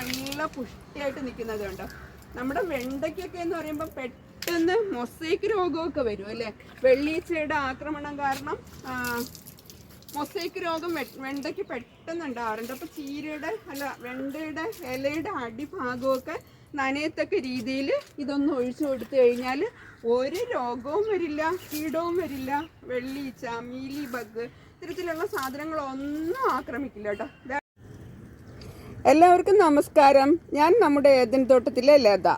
നല്ല പുഷ്ടിയായിട്ട് നിൽക്കുന്നത് കണ്ടോ? നമ്മുടെ വെണ്ടയ്ക്കൊക്കെ എന്ന് പറയുമ്പോൾ പെട്ടെന്ന് മൊസൈക്ക് രോഗമൊക്കെ വരും അല്ലേ? വെള്ളീച്ചയുടെ ആക്രമണം കാരണം മൊസൈക്ക് രോഗം വെണ്ടയ്ക്ക് പെട്ടെന്ന് ഉണ്ടാവാറുണ്ട്. അപ്പോൾ ചീരയുടെ അല്ല വെണ്ടയുടെ ഇലയുടെ അടിഭാഗമൊക്കെ നനയത്തക്ക രീതിയിൽ ഇതൊന്ന് ഒഴിച്ചു കൊടുത്തു കഴിഞ്ഞാൽ ഒരു രോഗവും വരില്ല കീടവും വരില്ല. വെള്ളീച്ച മീലി ബഗ് ഇത്തരത്തിലുള്ള സാധനങ്ങളൊന്നും ആക്രമിക്കില്ല കേട്ടോ. എല്ലാവർക്കും നമസ്കാരം. ഞാൻ നമ്മുടെ ഏതൻ തോട്ടത്തിലെ ലത.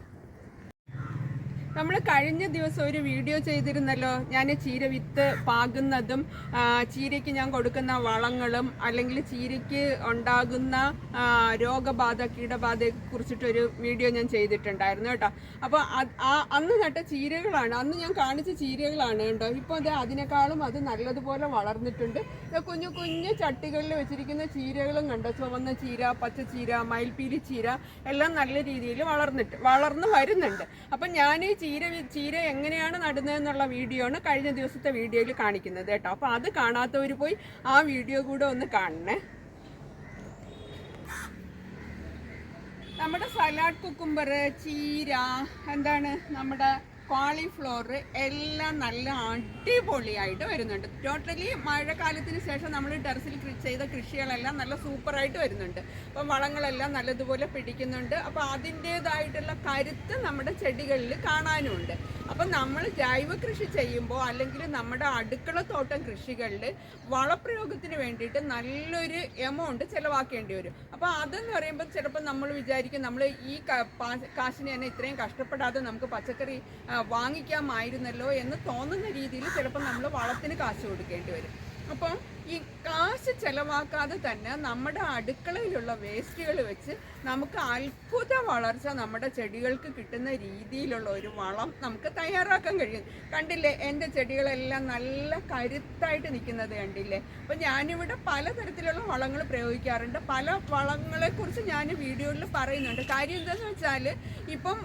നമ്മൾ കഴിഞ്ഞ ദിവസം ഒരു വീഡിയോ ചെയ്തിരുന്നല്ലോ ഞാൻ ചീര വിത്ത് പാകുന്നതും ചീരയ്ക്ക് ഞാൻ കൊടുക്കുന്ന വളങ്ങളും അല്ലെങ്കിൽ ചീരയ്ക്ക് ഉണ്ടാകുന്ന രോഗബാധ കീടബാധയെ കുറിച്ചിട്ടൊരു വീഡിയോ ഞാൻ ചെയ്തിട്ടുണ്ടായിരുന്നു കേട്ടോ. അപ്പോൾ അന്ന് നട്ട ചീരകളാണ് അന്ന് ഞാൻ കാണിച്ച ചീരകളാണ് കേട്ടോ. ഇപ്പോൾ അത് അതിനേക്കാളും അത് നല്ലതുപോലെ വളർന്നിട്ടുണ്ട്. കുഞ്ഞു കുഞ്ഞു ചട്ടികളിൽ വെച്ചിരിക്കുന്ന ചീരകളും കണ്ടോ? ചുവന്ന ചീര പച്ച ചീര മയിൽപ്പീലി ചീര എല്ലാം നല്ല രീതിയിൽ വളർന്നിട്ട് വളർന്നു വരുന്നുണ്ട്. അപ്പം ഞാൻ ഈ ചീര ചീര എങ്ങനെയാണ് നടുന്നതെന്നുള്ള വീഡിയോ ആണ് കഴിഞ്ഞ ദിവസത്തെ വീഡിയോയിൽ കാണിക്കുന്നത് കേട്ടോ. അപ്പോൾ അത് കാണാത്തവർ പോയി ആ വീഡിയോ കൂടെ ഒന്ന് കാണണേ. നമ്മുടെ സലാഡ് കുക്കുംബർ ചീര എന്താണ് നമ്മുടെ കോളിഫ്ലവർ എല്ലാം നല്ല അടിപൊളിയായിട്ട് വരുന്നുണ്ട്. ടോട്ടലി മഴക്കാലത്തിന് ശേഷം നമ്മൾ ടെറസിൽ ചെയ്ത കൃഷികളെല്ലാം നല്ല സൂപ്പറായിട്ട് വരുന്നുണ്ട്. അപ്പം വളങ്ങളെല്ലാം നല്ലതുപോലെ പിടിക്കുന്നുണ്ട്. അപ്പോൾ അതിന്റേതായിട്ടുള്ള കരുത്ത് നമ്മുടെ ചെടികളിൽ കാണാനുമുണ്ട് അപ്പം നമ്മൾ ജൈവ കൃഷി ചെയ്യുമ്പോൾ അല്ലെങ്കിൽ നമ്മുടെ അടുക്കള തോട്ടം കൃഷികളിൽ വളപ്രയോഗത്തിന് വേണ്ടിയിട്ട് നല്ലൊരു എമൗണ്ട് ചിലവാക്കേണ്ടി വരും. അപ്പോൾ അതെന്ന് പറയുമ്പോൾ ചിലപ്പോൾ നമ്മൾ വിചാരിക്കും നമ്മൾ ഈ കാശിനെ തന്നെ ഇത്രയും കഷ്ടപ്പെടാതെ നമുക്ക് പച്ചക്കറി വാങ്ങിക്കാമായിരുന്നല്ലോ എന്ന് തോന്നുന്ന രീതിയിൽ ചിലപ്പോൾ നമ്മൾ വളത്തിന് കാശ് കൊടുക്കേണ്ടി വരും. അപ്പം ഈ കാശ് ചെലവാക്കാതെ തന്നെ നമ്മുടെ അടുക്കളയിലുള്ള വേസ്റ്റുകൾ വെച്ച് നമുക്ക് അത്ഭുത വളർച്ച നമ്മുടെ ചെടികൾക്ക് കിട്ടുന്ന രീതിയിലുള്ള ഒരു വളം നമുക്ക് തയ്യാറാക്കാൻ കഴിയും. കണ്ടില്ലേ എന്റെ ചെടികളെല്ലാം നല്ല കരുത്തായിട്ട് നിൽക്കുന്നത് കണ്ടില്ലേ? അപ്പം ഞാനിവിടെ പലതരത്തിലുള്ള വളങ്ങൾ പ്രയോഗിക്കാറുണ്ട്. പല വളങ്ങളെക്കുറിച്ച് ഞാൻ വീഡിയോയിൽ പറയുന്നുണ്ട്. കാര്യം എന്താണെന്ന് വെച്ചാൽ ഇപ്പം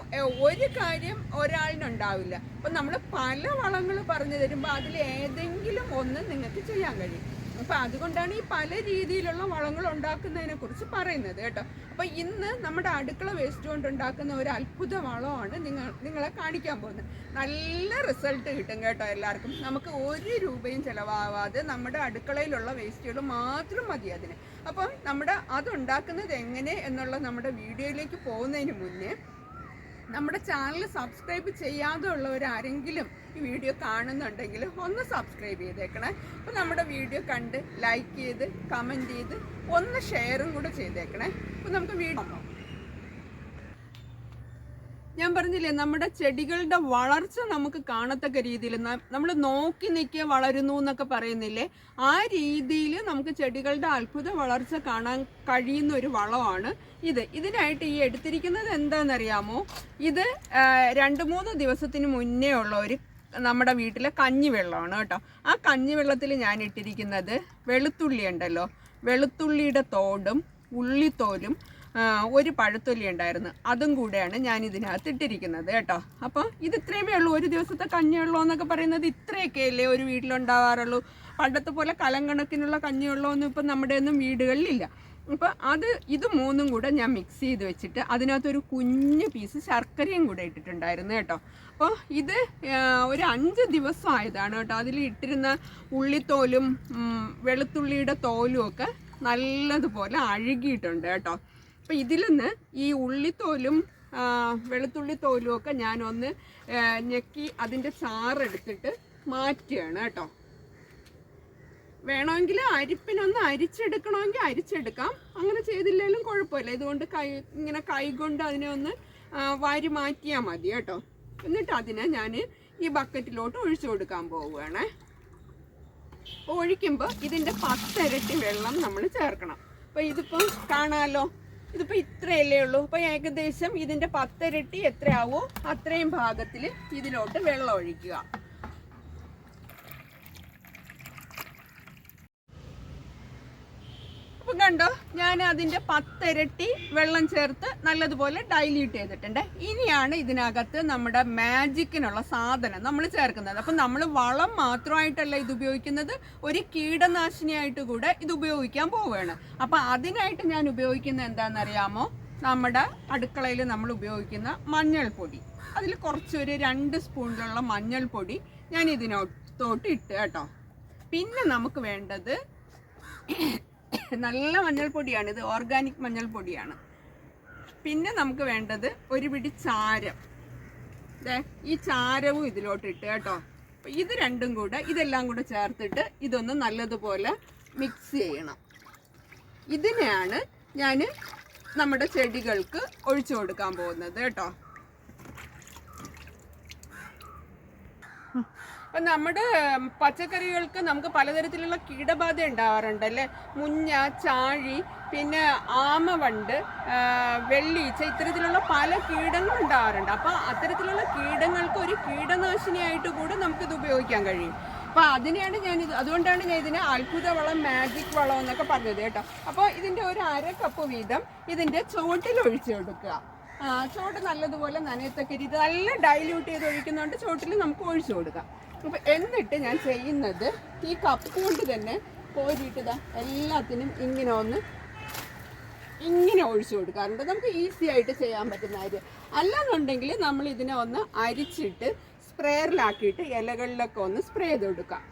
ഒരു കാര്യം ഒരാളിനുണ്ടാവില്ല. അപ്പം നമ്മൾ പല വളങ്ങൾ പറഞ്ഞു തരുമ്പോൾ അതിൽ ഏതെങ്കിലും ഒന്ന് നിങ്ങൾക്ക് ചെയ്യാൻ കഴിയും. അപ്പൊ അതുകൊണ്ടാണ് ഈ പല രീതിയിലുള്ള വളങ്ങൾ ഉണ്ടാക്കുന്നതിനെ കുറിച്ച് പറയുന്നത് കേട്ടോ. അപ്പൊ ഇന്ന് നമ്മുടെ അടുക്കള വേസ്റ്റ് കൊണ്ട് ഉണ്ടാക്കുന്ന ഒരു അത്ഭുത വളമാണ് നിങ്ങൾ നിങ്ങളെ കാണിക്കാൻ പോകുന്നത്. നല്ല റിസൾട്ട് കിട്ടും കേട്ടോ എല്ലാവർക്കും. നമുക്ക് ഒരു രൂപയും ചിലവാവാതെ നമ്മുടെ അടുക്കളയിലുള്ള വേസ്റ്റുകൾ മാത്രം മതി അതിന്. അപ്പം നമ്മുടെ അതുണ്ടാക്കുന്നത് എങ്ങനെ എന്നുള്ള നമ്മുടെ വീഡിയോയിലേക്ക് പോകുന്നതിന് മുന്നേ നമ്മുടെ ചാനൽ സബ്സ്ക്രൈബ് ചെയ്യാതെ ഉള്ളവരാരെങ്കിലും ഈ വീഡിയോ കാണുന്നുണ്ടെങ്കിൽ ഒന്ന് സബ്സ്ക്രൈബ് ചെയ്തേക്കണേ. അപ്പോൾ നമ്മുടെ വീഡിയോ കണ്ട് ലൈക്ക് ചെയ്ത് കമന്റ് ചെയ്ത് ഒന്ന് ഷെയറും കൂടെ ചെയ്തേക്കണേ. അപ്പോൾ നമുക്ക് വീഡിയോ ഞാൻ പറഞ്ഞില്ലേ നമ്മുടെ ചെടികളുടെ വളർച്ച നമുക്ക് കാണത്തക്ക രീതിയിൽ നമ്മൾ നോക്കി നിൽക്കുക വളരുന്നു എന്നൊക്കെ പറയുന്നില്ലേ ആ രീതിയിൽ നമുക്ക് ചെടികളുടെ അത്ഭുത വളർച്ച കാണാൻ കഴിയുന്ന ഒരു വളമാണ് ഇത്. ഇതിനായിട്ട് ഈ എടുത്തിരിക്കുന്നത് എന്താണെന്നറിയാമോ? ഇത് രണ്ട് മൂന്ന് ദിവസത്തിന് മുന്നേ ഉള്ള ഒരു നമ്മുടെ വീട്ടിലെ കഞ്ഞിവെള്ളമാണ് കേട്ടോ. ആ കഞ്ഞിവെള്ളത്തിൽ ഞാൻ ഇട്ടിരിക്കുന്നത് വെളുത്തുള്ളി ഉണ്ടല്ലോ. വെളുത്തുള്ളിയുടെ തോടും ഉള്ളിത്തോലും ഒരു പഴത്തൊലി ഉണ്ടായിരുന്നു. അതും കൂടെയാണ് ഞാൻ ഇതിനകത്ത് ഇട്ടിരിക്കുന്നത് കേട്ടോ. അപ്പോൾ ഇത് ഇത്രയുമേ ഉള്ളൂ. ഒരു ദിവസത്തെ കഞ്ഞിവെള്ളം എന്നൊക്കെ പറയുന്നത് ഇത്രയൊക്കെ അല്ലേ ഒരു വീട്ടിലുണ്ടാവാറുള്ളൂ. പണ്ടത്തെ പോലെ കലം കലങ്കണക്കിനുള്ള കഞ്ഞിവെള്ളമൊന്നും ഇപ്പം നമ്മുടെ ഒന്നും വീടുകളിലില്ല. അപ്പോൾ അത് ഇത് മൂന്നും കൂടെ ഞാൻ മിക്സ് ചെയ്ത് വെച്ചിട്ട് അതിനകത്തൊരു കുഞ്ഞു പീസ് ശർക്കരയും കൂടെ ഇട്ടിട്ടുണ്ടായിരുന്നു കേട്ടോ. അപ്പോൾ ഇത് ഒരു അഞ്ച് ദിവസം ആയതാണ് കേട്ടോ. അതിൽ ഇട്ടിരുന്ന ഉള്ളിത്തോലും വെളുത്തുള്ളിയുടെ തോലും ഒക്കെ നല്ലതുപോലെ അഴുകിയിട്ടുണ്ട് കേട്ടോ. അപ്പോൾ ഇതിൽ നിന്ന് ഈ ഉള്ളിത്തോലും വെളുത്തുള്ളി തോലും ഒക്കെ ഞാനൊന്ന് ഞെക്കി അതിന്റെ ചാറെടുത്തിട്ട് മാറ്റുകയാണ് കേട്ടോ. വേണമെങ്കിൽ അരിപ്പിനൊന്ന് അരിച്ചെടുക്കണമെങ്കിൽ അരിച്ചെടുക്കാം. അങ്ങനെ ചെയ്തില്ലെങ്കിലും കുഴപ്പമില്ല. ഇതുകൊണ്ട് കൈ ഇങ്ങനെ കൈകൊണ്ട് അതിനെ ഒന്ന് വാരി മാറ്റിയാൽ മതി കേട്ടോ. എന്നിട്ട് അതിനെ ഞാൻ ഈ ബക്കറ്റിലോട്ട് ഒഴിച്ചു കൊടുക്കാൻ പോവുകയാണേ. ഒഴിക്കുമ്പോൾ ഇതിന്റെ പത്തിരട്ടി വെള്ളം നമ്മൾ ചേർക്കണം. അപ്പോൾ ഇതിപ്പം കാണാമല്ലോ ഇതിപ്പോൾ ഇത്രയല്ലേ ഉള്ളൂ. അപ്പോൾ ഏകദേശം ഇതിന്റെ പത്തിരട്ടി എത്രയാവോ അത്രയും ഭാഗത്തിൽ ഇതിലോട്ട് വെള്ളം ഒഴിക്കുക. അപ്പം കണ്ടോ ഞാൻ അതിന്റെ പത്തിരട്ടി വെള്ളം ചേർത്ത് നല്ലതുപോലെ ഡൈല്യൂട്ട് ചെയ്തിട്ടുണ്ട്. ഇനിയാണ് ഇതിനകത്ത് നമ്മുടെ മാജിക്കിനുള്ള സാധനം നമ്മൾ ചേർക്കുന്നത്. അപ്പം നമ്മൾ വളം മാത്രമായിട്ടല്ല ഇത് ഉപയോഗിക്കുന്നത് ഒരു കീടനാശിനിയായിട്ട് കൂടെ ഇത് ഉപയോഗിക്കാൻ പോവുകയാണ്. അപ്പം അതിനായിട്ട് ഞാൻ ഉപയോഗിക്കുന്നത് എന്താണെന്നറിയാമോ? നമ്മുടെ അടുക്കളയിൽ നമ്മൾ ഉപയോഗിക്കുന്ന മഞ്ഞൾപ്പൊടി. അതിൽ കുറച്ചൊരു രണ്ട് സ്പൂണിലുള്ള മഞ്ഞൾപ്പൊടി ഞാൻ ഇതിനോട്ടോട്ട് ഇട്ട് കേട്ടോ. പിന്നെ നമുക്ക് വേണ്ടത് നല്ല മഞ്ഞൾപ്പൊടിയാണ്. ഇത് ഓർഗാനിക് മഞ്ഞൾപ്പൊടിയാണ്. പിന്നെ നമുക്ക് വേണ്ടത് ഒരു പിടി ചാരം. ഈ ചാരവും ഇതിലോട്ട് ഇട്ട് കേട്ടോ. ഇത് രണ്ടും കൂടെ ഇതെല്ലാം കൂടെ ചേർത്തിട്ട് ഇതൊന്ന് നല്ലതുപോലെ മിക്സ് ചെയ്യണം. ഇതിനെയാണ് ഞാൻ നമ്മുടെ ചെടികൾക്ക് ഒഴിച്ചു കൊടുക്കാൻ പോകുന്നത് കേട്ടോ. അപ്പം നമ്മുടെ പച്ചക്കറികൾക്ക് നമുക്ക് പലതരത്തിലുള്ള കീടബാധ ഉണ്ടാവാറുണ്ട് അല്ലേ? മുഞ്ഞ ചാഴി പിന്നെ ആമവണ്ട് വെള്ളീച്ച ഇത്തരത്തിലുള്ള പല കീടങ്ങൾ ഉണ്ടാവാറുണ്ട്. അപ്പോൾ അത്തരത്തിലുള്ള കീടങ്ങൾക്ക് ഒരു കീടനാശിനിയായിട്ട് കൂടെ നമുക്കിത് ഉപയോഗിക്കാൻ കഴിയും. അപ്പോൾ അതിനെയാണ് ഞാൻ ഇത് അതുകൊണ്ടാണ് ഞാൻ ഇതിനെ അത്ഭുത വളം മാജിക് വളം എന്നൊക്കെ പറഞ്ഞത് കേട്ടോ. അപ്പോൾ ഇതിന്റെ ഒരു അര കപ്പ് വീതം ഇതിന്റെ ചുവട്ടിൽ ഒഴിച്ചു കൊടുക്കുക. ചോട്ട് നല്ലതുപോലെ നനയത്തക്ക രീതി നല്ല ഡൈല്യൂട്ട് ചെയ്ത് ഒഴിക്കുന്നതുകൊണ്ട് ചോട്ടിൽ നമുക്ക് ഒഴിച്ചു കൊടുക്കാം. അപ്പം എന്നിട്ട് ഞാൻ ചെയ്യുന്നത് ഈ കപ്പ് കൊണ്ട് തന്നെ കോരിയിട്ടതാ എല്ലാത്തിനും ഇങ്ങനെ ഒന്ന് ഇങ്ങനെ ഒഴിച്ചു കൊടുക്കാറുണ്ട്. നമുക്ക് ഈസി ആയിട്ട് ചെയ്യാൻ പറ്റുന്ന കാര്യം. അല്ലാന്നുണ്ടെങ്കിൽ നമ്മൾ ഇതിനെ ഒന്ന് അരിച്ചിട്ട് സ്പ്രേയറിലാക്കിയിട്ട് ഇലകളിലൊക്കെ ഒന്ന് സ്പ്രേ ചെയ്ത് കൊടുക്കാം.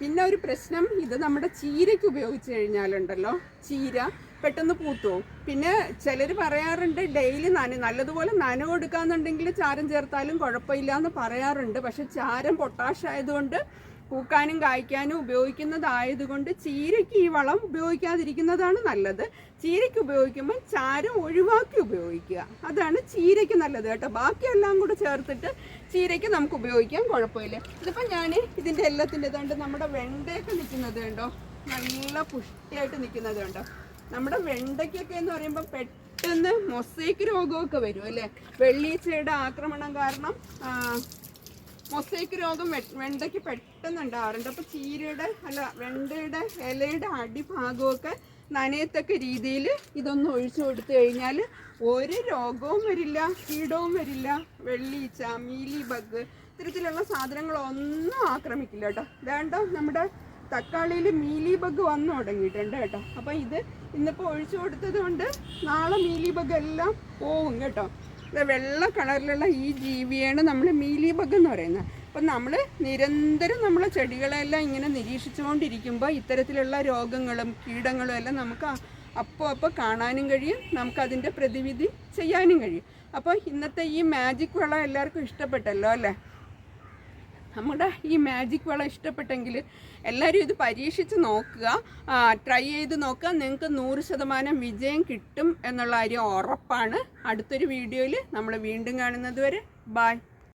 പിന്നെ ഒരു പ്രശ്നം ഇത് നമ്മുടെ ചീരയ്ക്ക് ഉപയോഗിച്ച് കഴിഞ്ഞാലുണ്ടല്ലോ ചീര. പെട്ടെന്ന് പൂത്തു പിന്നെ ചിലർ പറയാറുണ്ട് ഡെയിലി നന നല്ലതുപോലെ നന കൊടുക്കാന്നുണ്ടെങ്കിൽ ചാരം ചേർത്താലും കുഴപ്പമില്ല എന്ന് പറയാറുണ്ട്. പക്ഷെ ചാരം പൊട്ടാഷ് ആയതുകൊണ്ട് പൂക്കാനും കായ്ക്കാനും ഉപയോഗിക്കുന്നതായതുകൊണ്ട് ചീരയ്ക്ക് ഈ വളം ഉപയോഗിക്കാതിരിക്കുന്നതാണ് നല്ലത്. ചീരയ്ക്ക് ഉപയോഗിക്കുമ്പോൾ ചാരം ഒഴിവാക്കി ഉപയോഗിക്കുക. അതാണ് ചീരയ്ക്ക് നല്ലത് കേട്ടോ. ബാക്കിയെല്ലാം കൂടെ ചേർത്തിട്ട് ചീരയ്ക്ക് നമുക്ക് ഉപയോഗിക്കാം കുഴപ്പമില്ല. ഇതിപ്പോൾ ഞാൻ ഇതിന്റെ എല്ലാത്തിന്റെ ഇതുകൊണ്ട് നമ്മുടെ വെണ്ടയൊക്കെ നിൽക്കുന്നത് കണ്ടോ? നല്ല പുഷ്ടിയായിട്ട് നിൽക്കുന്നത് കണ്ടോ? നമ്മുടെ വെണ്ടയ്ക്കൊക്കെ എന്ന് പറയുമ്പോൾ പെട്ടെന്ന് മൊസൈക്ക് രോഗമൊക്കെ വരും അല്ലേ? വെള്ളീച്ചയുടെ ആക്രമണം കാരണം മൊസൈക്ക് രോഗം വെണ്ടയ്ക്ക് പെട്ടെന്ന് ഉണ്ടാവാറുണ്ട്. അപ്പോൾ ചീരയുടെ അല്ല വെണ്ടയുടെ ഇലയുടെ അടിഭാഗമൊക്കെ നനയത്തക്ക രീതിയിൽ ഇതൊന്ന് ഒഴിച്ചു കൊടുത്തു കഴിഞ്ഞാൽ ഒരു രോഗവും വരില്ല കീടവും വരില്ല. വെള്ളീച്ച മീലി ബഗ് ഇത്തരത്തിലുള്ള സാധനങ്ങളൊന്നും ആക്രമിക്കില്ല കേട്ടോ. വേണ്ട നമ്മുടെ തക്കാളിയിൽ മീലി ബഗ് വന്നു തുടങ്ങിയിട്ടുണ്ട് കേട്ടോ. അപ്പം ഇത് ഇന്നിപ്പോൾ ഒഴിച്ചു കൊടുത്തത് കൊണ്ട് നാളെ മീലി ബഗ് എല്ലാം പോവും കേട്ടോ. വെള്ള കളറിലുള്ള ഈ ജീവിയാണ് നമ്മൾ മീലി ബഗ് എന്ന് പറയുന്നത്. അപ്പം നമ്മൾ നിരന്തരം നമ്മളെ ചെടികളെല്ലാം ഇങ്ങനെ നിരീക്ഷിച്ചുകൊണ്ടിരിക്കുമ്പോൾ ഇത്തരത്തിലുള്ള രോഗങ്ങളും കീടങ്ങളും എല്ലാം നമുക്ക് അപ്പോൾ അപ്പോൾ കാണാനും കഴിയും. നമുക്കതിന്റെ പ്രതിവിധി ചെയ്യാനും കഴിയും. അപ്പോൾ ഇന്നത്തെ ഈ മാജിക് വളം എല്ലാവർക്കും ഇഷ്ടപ്പെട്ടല്ലോ അല്ലേ? നമ്മുടെ ഈ മാജിക് വളം ഇഷ്ടപ്പെട്ടെങ്കിൽ എല്ലാവരും ഇത് പരീക്ഷിച്ച് നോക്കുക. ട്രൈ ചെയ്ത് നോക്കുക. നിങ്ങൾക്ക് നൂറ് ശതമാനം വിജയം കിട്ടും എന്നുള്ള കാര്യം ഉറപ്പാണ്. അടുത്തൊരു വീഡിയോയിൽ നമ്മൾ വീണ്ടും കാണുന്നത് വരെ. ബായ്